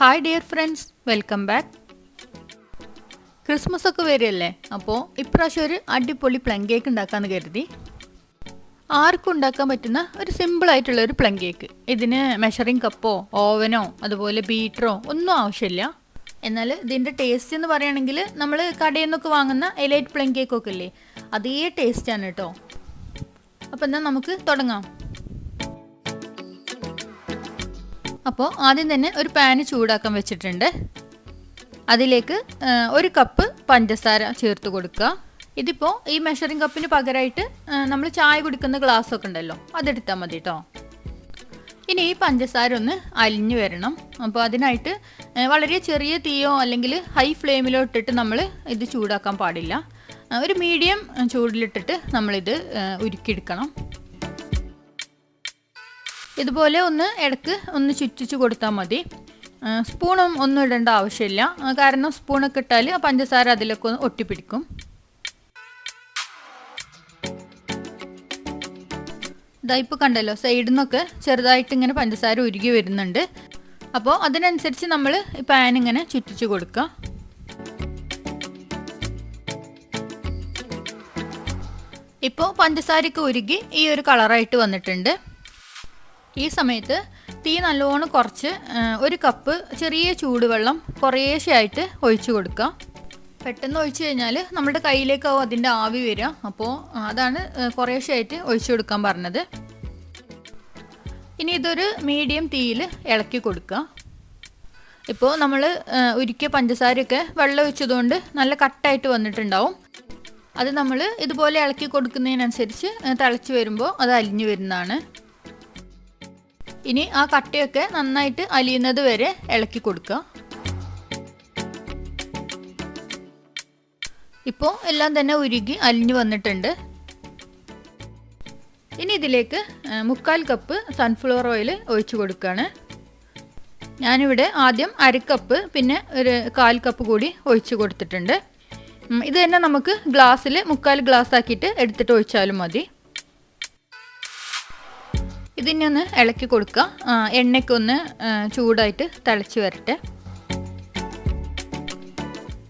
Hi dear friends welcome back Christmas ഒക്കെ വരികയല്ലേ അപ്പോൾ ഇപ്രാവശ്യം ഒരു അടിപൊളി പ്ലം കേക്ക് ഉണ്ടാക്കാമെന്ന് കരുതി. ആർക്കും ഉണ്ടാക്കാൻ പറ്റുന്ന ഒരു സിമ്പിൾ ആയിട്ടുള്ള ഒരു പ്ലം കേക്ക് ഇതിന് മെഷറിംഗ് കപ്പോ ഓവനോ അതുപോലെ ബീറ്ററോ ഒന്നും ആവശ്യമില്ല. എന്നാൽ ഇതിന്റെ ടേസ്റ്റ് എന്ന് പറയുകയാണെങ്കിൽ നമ്മൾ കടയിൽ നിന്നൊക്കെ വാങ്ങുന്ന എലൈറ്റ് പ്ലം കേക്കൊക്കെ ഇല്ലേ? അതേ ടേസ്റ്റാണ് കേട്ടോ. അപ്പോൾ എന്നാൽ നമുക്ക് തുടങ്ങാം. അപ്പോൾ ആദ്യം തന്നെ ഒരു പാന് ചൂടാക്കാൻ വെച്ചിട്ടുണ്ട്. അതിലേക്ക് ഒരു കപ്പ് പഞ്ചസാര ചേർത്ത് കൊടുക്കുക. ഇതിപ്പോൾ ഈ മെഷറിംഗ് കപ്പിന് പകരമായിട്ട് നമ്മൾ ചായ കുടിക്കുന്ന ഗ്ലാസ് ഒക്കെ ഉണ്ടല്ലോ അതെടുത്താൽ മതി കേട്ടോ ഇനി ഈ പഞ്ചസാര ഒന്ന് അലിഞ്ഞു വരണം. അപ്പോൾ അതിനായിട്ട് വളരെ ചെറിയ തീയോ അല്ലെങ്കിൽ ഹൈ ഫ്ലെയിമിലോ ഇട്ടിട്ട് നമ്മൾ ഇത് ചൂടാക്കാൻ പാടില്ല. ഒരു മീഡിയം ചൂടിലിട്ടിട്ട് നമ്മളിത് ഉരുക്കിയെടുക്കണം. ഇതുപോലെ ഒന്ന് ഇടയ്ക്ക് ഒന്ന് ചുറ്റിച്ച് കൊടുത്താൽ മതി. സ്പൂണും ഒന്നും ഇടേണ്ട ആവശ്യമില്ല. കാരണം സ്പൂണൊക്കെ ഇട്ടാൽ പഞ്ചസാര അതിലൊക്കെ ഒട്ടിപ്പിടിക്കും. ഇതാ ഇപ്പോൾ കണ്ടല്ലോ സൈഡിൽ നിന്നൊക്കെ ചെറുതായിട്ട് ഇങ്ങനെ പഞ്ചസാര ഉരുകി വരുന്നുണ്ട്. അപ്പോൾ അതിനനുസരിച്ച് നമ്മൾ പാൻ ഇങ്ങനെ ചുറ്റിച്ച് കൊടുക്കുക. ഇപ്പോൾ പഞ്ചസാരയ്ക്ക് ഉരുകി ഈ ഒരു കളറായിട്ട് വന്നിട്ടുണ്ട്. ഈ സമയത്ത് തീ നല്ലോണം കുറച്ച് ഒരു കപ്പ് ചെറിയ ചൂടുവെള്ളം കുറേശ്ശെയായിട്ട് ഒഴിച്ചു കൊടുക്കുക. പെട്ടെന്ന് ഒഴിച്ചു കഴിഞ്ഞാൽ നമ്മുടെ കയ്യിലേക്കാവും അതിന്റെ ആവി വരിക. അപ്പോൾ അതാണ് കുറേശ്ശെയായിട്ട് ഒഴിച്ചു കൊടുക്കാൻ പറഞ്ഞത്. ഇനി ഇതൊരു മീഡിയം തീയിൽ ഇളക്കി കൊടുക്കുക. ഇപ്പോൾ നമ്മൾ ഉരുക്കിയ പഞ്ചസാരയൊക്കെ വെള്ളം ഒഴിച്ചതുകൊണ്ട് നല്ല കട്ടായിട്ട് വന്നിട്ടുണ്ടാവും. അത് നമ്മൾ ഇതുപോലെ ഇളക്കി കൊടുക്കുന്നതിനനുസരിച്ച് തിളച്ച് വരുമ്പോൾ അത് അലിഞ്ഞു വരുന്നതാണ്. ഇനി ആ കട്ടയൊക്കെ നന്നായിട്ട് അലിയുന്നത് വരെ ഇളക്കി കൊടുക്കുക. ഇപ്പോൾ എല്ലാം തന്നെ ഉരുകി അലിഞ്ഞു വന്നിട്ടുണ്ട്. ഇനി ഇതിലേക്ക് മുക്കാൽ കപ്പ് സൺഫ്ലവർ ഓയിൽ ഒഴിച്ചു കൊടുക്കുകയാണ്. ഞാനിവിടെ ആദ്യം അരക്കപ്പ് പിന്നെ ഒരു കാൽ കപ്പ് കൂടി ഒഴിച്ചു കൊടുത്തിട്ടുണ്ട്. ഇത് തന്നെ നമുക്ക് ഗ്ലാസ്സിൽ മുക്കാൽ ഗ്ലാസ് ആക്കിയിട്ട് എടുത്തിട്ട് ഒഴിച്ചാലും മതി. ഇതിനെ ഒന്ന് ഇളക്കി കൊടുക്കുക. എണ്ണയ്ക്ക് ഒന്ന് ചൂടായിട്ട് തിളച്ച് വരട്ടെ.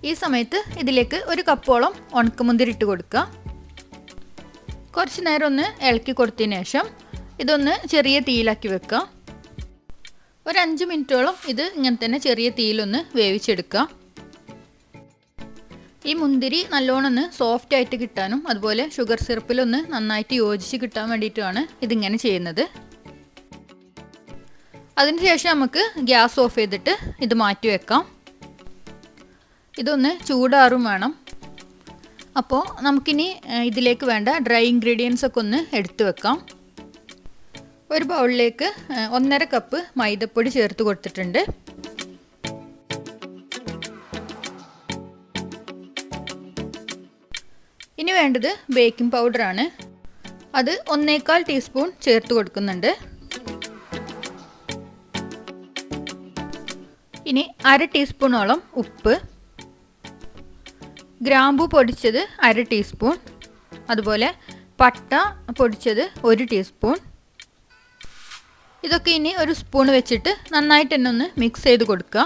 ഈ സമയത്ത് ഇതിലേക്ക് ഒരു കപ്പോളം ഉണക്കമുന്തിരി ഇട്ട് കൊടുക്കുക. കുറച്ച് നേരം ഒന്ന് ഇളക്കി കൊടുത്തതിന് ശേഷം ഇതൊന്ന് ചെറിയ തീയിലാക്കി വെക്കുക. ഒരു അഞ്ച് മിനിറ്റോളം ഇത് ഇങ്ങനെ തന്നെ ചെറിയ തീയിലൊന്ന് വേവിച്ചെടുക്കുക. ഈ മുന്തിരി നല്ലോണം ഒന്ന് സോഫ്റ്റ് ആയിട്ട് കിട്ടാനും അതുപോലെ ഷുഗർ സിറപ്പിലൊന്ന് നന്നായിട്ട് യോജിച്ച് കിട്ടാൻ വേണ്ടിയിട്ടുമാണ് ഇതിങ്ങനെ ചെയ്യുന്നത്. അതിനുശേഷം നമുക്ക് ഗ്യാസ് ഓഫ് ചെയ്തിട്ട് ഇത് മാറ്റി വെക്കാം. ഇതൊന്ന് ചൂടാറും വേണം. അപ്പോൾ നമുക്കിനി ഇതിലേക്ക് വേണ്ട ഡ്രൈ ഇൻഗ്രീഡിയൻസ് ഒക്കെ ഒന്ന് എടുത്തു വെക്കാം. ഒരു ബൗളിലേക്ക് ഒന്നര കപ്പ് മൈദപ്പൊടി ചേർത്ത് കൊടുത്തിട്ടുണ്ട്. ഇനി വേണ്ടത് ബേക്കിംഗ് പൗഡറാണ് അത് ഒന്നേകാൽ ടീസ്പൂൺ ചേർത്ത് കൊടുക്കുന്നുണ്ട്. ഇനി അര ടീസ്പൂണോളം ഉപ്പ്. ഗ്രാമ്പു പൊടിച്ചത് അര ടീസ്പൂൺ അതുപോലെ പട്ട പൊടിച്ചത് ഒരു ടീസ്പൂൺ ഇതൊക്കെ ഇനി ഒരു സ്പൂൺ വെച്ചിട്ട് നന്നായിട്ട് തന്നെ ഒന്ന് മിക്സ് ചെയ്ത് കൊടുക്കുക.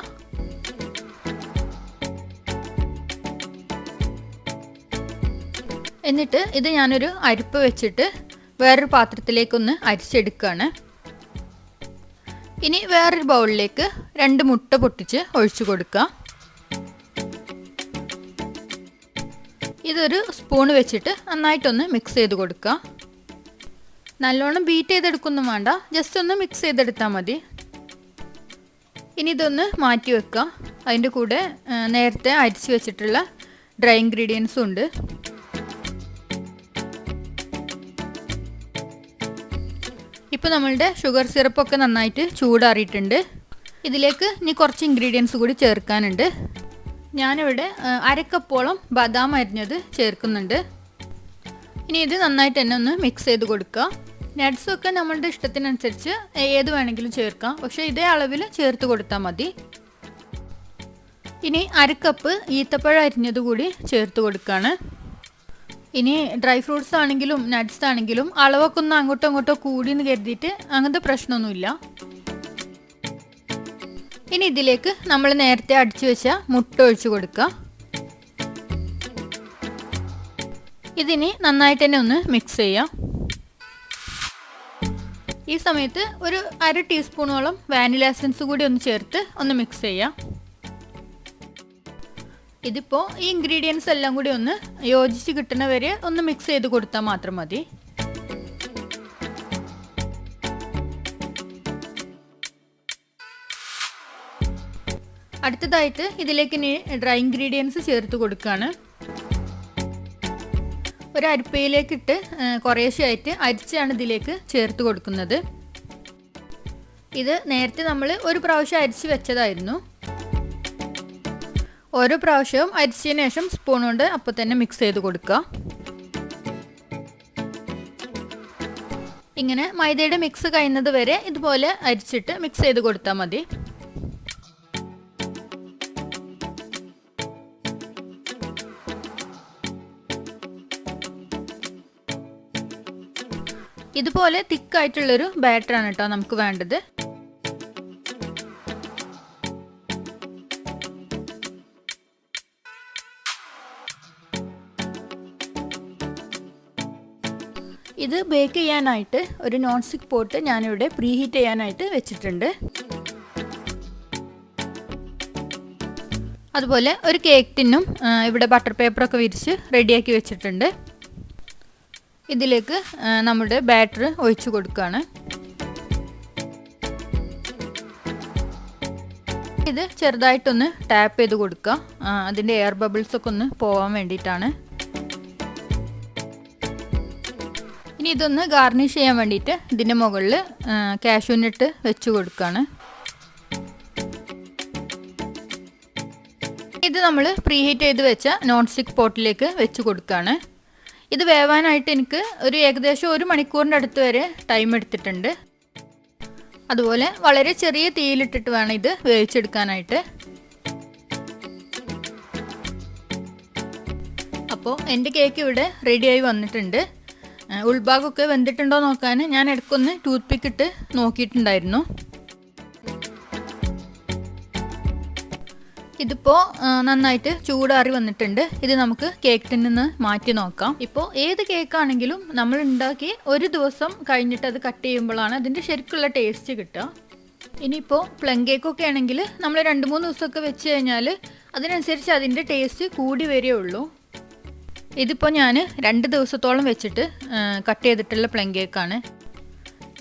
എന്നിട്ട് ഇത് ഞാനൊരു അരിപ്പ് വെച്ചിട്ട് വേറൊരു പാത്രത്തിലേക്കൊന്ന് അരിച്ചെടുക്കുകയാണ് ഇനി വേറൊരു ബൗളിലേക്ക് രണ്ട് മുട്ട പൊട്ടിച്ച് ഒഴിച്ചു കൊടുക്കുക ഇതൊരു സ്പൂൺ വെച്ചിട്ട് നന്നായിട്ടൊന്ന് മിക്സ് ചെയ്ത് കൊടുക്കുക നല്ലോണം ബീറ്റ് ചെയ്തെടുക്കൊന്നും വേണ്ട ജസ്റ്റ് ഒന്ന് മിക്സ് ചെയ്തെടുത്താൽ മതി. ഇനി ഇതൊന്ന് മാറ്റി വെക്കുക അതിന്റെ കൂടെ നേരത്തെ അരിച്ച് വെച്ചിട്ടുള്ള ഡ്രൈ ഇൻഗ്രീഡിയൻസും ഉണ്ട്. ഇപ്പോൾ നമ്മളുടെ ഷുഗർ സിറപ്പൊക്കെ നന്നായിട്ട് ചൂടാറിയിട്ടുണ്ട്. ഇതിലേക്ക് ഇനി കുറച്ച് ഇൻഗ്രീഡിയൻസ് കൂടി ചേർക്കാനുണ്ട്. ഞാനിവിടെ അരക്കപ്പോളം ബദാം അരിഞ്ഞത് ചേർക്കുന്നുണ്ട്. ഇനി ഇത് നന്നായിട്ട് തന്നെ ഒന്ന് മിക്സ് ചെയ്ത് കൊടുക്കുക നട്ട്സൊക്കെ നമ്മളുടെ ഇഷ്ടത്തിനനുസരിച്ച് ഏത് വേണമെങ്കിലും ചേർക്കാം. പക്ഷേ ഇതേ അളവിൽ ചേർത്ത് കൊടുത്താൽ മതി. ഇനി അരക്കപ്പ് ഈത്തപ്പഴം അരിഞ്ഞത് കൂടി ചേർത്ത് കൊടുക്കുകയാണ് ഇനി ഡ്രൈ ഫ്രൂട്ട്സ് ആണെങ്കിലും നട്ട്സ് ആണെങ്കിലും അളവൊക്കെ ഒന്ന് അങ്ങോട്ടോ ഇങ്ങോട്ടോ കൂടി എന്ന് കരുതിയിട്ട് അങ്ങനത്തെ പ്രശ്നമൊന്നുമില്ല. ഇനി ഇതിലേക്ക് നമ്മൾ നേരത്തെ അടിച്ചു വെച്ച മുട്ട ഒഴിച്ചു കൊടുക്കുക. ഇതിനി നന്നായിട്ട് തന്നെ ഒന്ന് മിക്സ് ചെയ്യാം. ഈ സമയത്ത് ഒരു അര ടീസ്പൂണോളം വാനില എസൻസ് കൂടി ഒന്ന് ചേർത്ത് ഒന്ന് മിക്സ് ചെയ്യാം. ഇതിപ്പോൾ ഈ ഇൻഗ്രീഡിയൻസ് എല്ലാം കൂടി ഒന്ന് യോജിച്ച് കിട്ടണ വരെ ഒന്ന് മിക്സ് ചെയ്ത് കൊടുത്താൽ മാത്രം മതി. അടുത്തതായിട്ട് ഇതിലേക്ക് ഇനി ഡ്രൈ ഇൻഗ്രീഡിയൻസ് ചേർത്ത് കൊടുക്കുകയാണ് ഒരു അരിപ്പയിലേക്ക് ഇട്ട് കുറേശ്ശെയായിട്ട് അരിച്ചാണ് ഇതിലേക്ക് ചേർത്ത് കൊടുക്കുന്നത്. ഇത് നേരത്തെ നമ്മൾ ഒരു പ്രാവശ്യം അരിച്ച് വെച്ചതായിരുന്നു. ഓരോ പ്രാവശ്യവും അരിച്ചതിന് ശേഷം സ്പൂൺ കൊണ്ട് അപ്പോൾ തന്നെ മിക്സ് ചെയ്ത് കൊടുക്കുക. ഇങ്ങനെ മൈദയുടെ മിക്സ് കഴിയുന്നത് വരെ ഇതുപോലെ അരിച്ചിട്ട് മിക്സ് ചെയ്ത് കൊടുത്താൽ മതി. ഇതുപോലെ തിക്കായിട്ടുള്ളൊരു ബാറ്ററാണ് കേട്ടോ നമുക്ക് വേണ്ടത്. ഇത് ബേക്ക് ചെയ്യാനായിട്ട് ഒരു നോൺ സ്റ്റിക്ക് പോട്ട് ഞാനിവിടെ പ്രീ ഹീറ്റ് ചെയ്യാനായിട്ട് വെച്ചിട്ടുണ്ട്. അതുപോലെ ഒരു കേക്ക് ടിന്നും ഇവിടെ ബട്ടർ പേപ്പറൊക്കെ വിരിച്ച് റെഡിയാക്കി വെച്ചിട്ടുണ്ട്. ഇതിലേക്ക് നമ്മുടെ ബാറ്റർ ഒഴിച്ചു കൊടുക്കുകയാണ് ഇത് ചെറുതായിട്ടൊന്ന് ടാപ്പ് ചെയ്ത് കൊടുക്കുക. അതിന്റെ എയർ ബബിൾസൊക്കെ ഒന്ന് പോകാൻ വേണ്ടിയിട്ടാണ്. ഇനി ഇതൊന്ന് ഗാർണിഷ് ചെയ്യാൻ വേണ്ടിയിട്ട് ഇതിന്റെ മുകളിൽ കാഷ്യൂനിട്ട് വെച്ച് കൊടുക്കുകയാണ് ഇത് നമ്മൾ പ്രീ ഹീറ്റ് ചെയ്ത് വെച്ച നോൺ സ്റ്റിക്ക് പോട്ടിലേക്ക് വെച്ച് കൊടുക്കുകയാണ് ഇത് വേവാനായിട്ട് എനിക്ക് ഒരു ഏകദേശം ഒരു മണിക്കൂറിന്റെ അടുത്ത് വരെ ടൈം എടുത്തിട്ടുണ്ട്. അതുപോലെ വളരെ ചെറിയ തീയിലിട്ടിട്ട് വേണം ഇത് വേവിച്ചെടുക്കാനായിട്ട്. അപ്പോൾ എന്റെ കേക്ക് ഇവിടെ റെഡിയായി വന്നിട്ടുണ്ട്. ഉൾഭാഗമൊക്കെ വെന്തിട്ടുണ്ടോ നോക്കാൻ ഞാൻ ഇടയ്ക്കൊന്ന് ടൂത്ത് പിക്ക് ഇട്ട് നോക്കിയിട്ടുണ്ടായിരുന്നു. ഇതിപ്പോൾ നന്നായിട്ട് ചൂടാറി വന്നിട്ടുണ്ട്. ഇത് നമുക്ക് കേക്ക് നിന്ന് മാറ്റി നോക്കാം. ഇപ്പോൾ ഏത് കേക്കാണെങ്കിലും നമ്മൾ ഉണ്ടാക്കി ഒരു ദിവസം കഴിഞ്ഞിട്ട് അത് കട്ട് ചെയ്യുമ്പോഴാണ് അതിന്റെ ശരിക്കുള്ള ടേസ്റ്റ് കിട്ടുക. ഇനിയിപ്പോൾ പ്ലം കേക്കൊക്കെ ആണെങ്കിൽ നമ്മൾ രണ്ട് മൂന്ന് ദിവസമൊക്കെ വെച്ച് കഴിഞ്ഞാൽ അതിനനുസരിച്ച് അതിന്റെ ടേസ്റ്റ് കൂടി വരികയുള്ളൂ ഇതിപ്പോൾ ഞാൻ രണ്ട് ദിവസത്തോളം വെച്ചിട്ട് കട്ട് ചെയ്തിട്ടുള്ള പ്ലം കേക്കാണ്.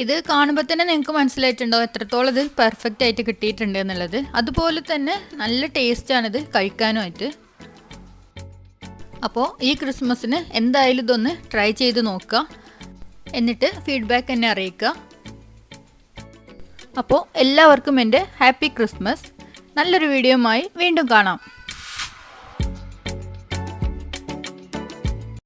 ഇത് കാണുമ്പോൾ തന്നെ നിങ്ങൾക്ക് മനസ്സിലായിട്ടുണ്ടോ എത്രത്തോളം ഇത് പെർഫെക്റ്റ് ആയിട്ട് കിട്ടിയിട്ടുണ്ട് എന്നുള്ളത്? അതുപോലെ തന്നെ നല്ല ടേസ്റ്റാണിത് കഴിക്കാനുമായിട്ട്. അപ്പോൾ ഈ ക്രിസ്മസിന് എന്തായാലും ഇതൊന്ന് ട്രൈ ചെയ്ത് നോക്കുക. എന്നിട്ട് ഫീഡ്ബാക്ക് എന്നെ അറിയിക്കുക. അപ്പോൾ എല്ലാവർക്കും എന്റെ ഹാപ്പി ക്രിസ്മസ് നല്ലൊരു വീഡിയോയുമായി വീണ്ടും കാണാം.